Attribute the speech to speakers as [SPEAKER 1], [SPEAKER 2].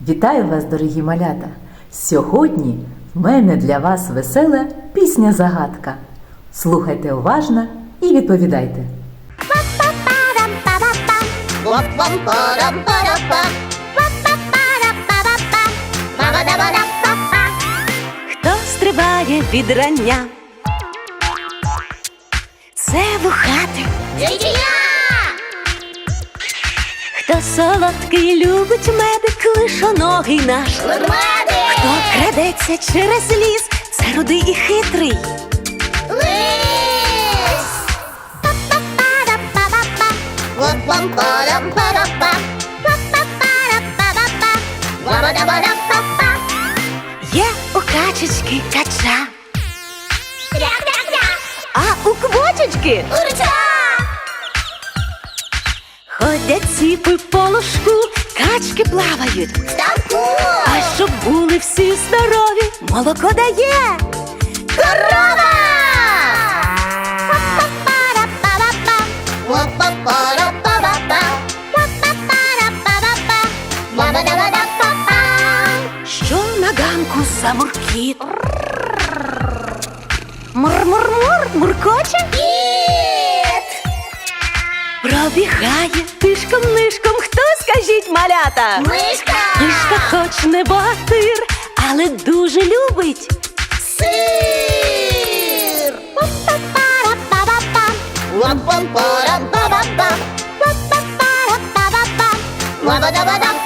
[SPEAKER 1] Вітаю вас, дорогі малята! Сьогодні в мене для вас весела пісня-загадка. Слухайте уважно і відповідайте.
[SPEAKER 2] Хто стрибає від рання? Це вухати. Хто солодкий любить медик, лишоногий наш. Хто крадеться через ліс, це рудий і хитрий. Є у качечки кача, а у квочечки? Ходять ціпи по ложку, качки плавають. А щоб були всі здорові, молоко дає. Корова! Що на ганку за муркіт? Мур-мур-мур, муркоче? Пробігає тишком-нишком, хто скажіть малята?
[SPEAKER 3] Мишка!
[SPEAKER 2] Мишка хоч не богатир, але дуже любить.
[SPEAKER 3] Сир! Ba-ba-da-ba-da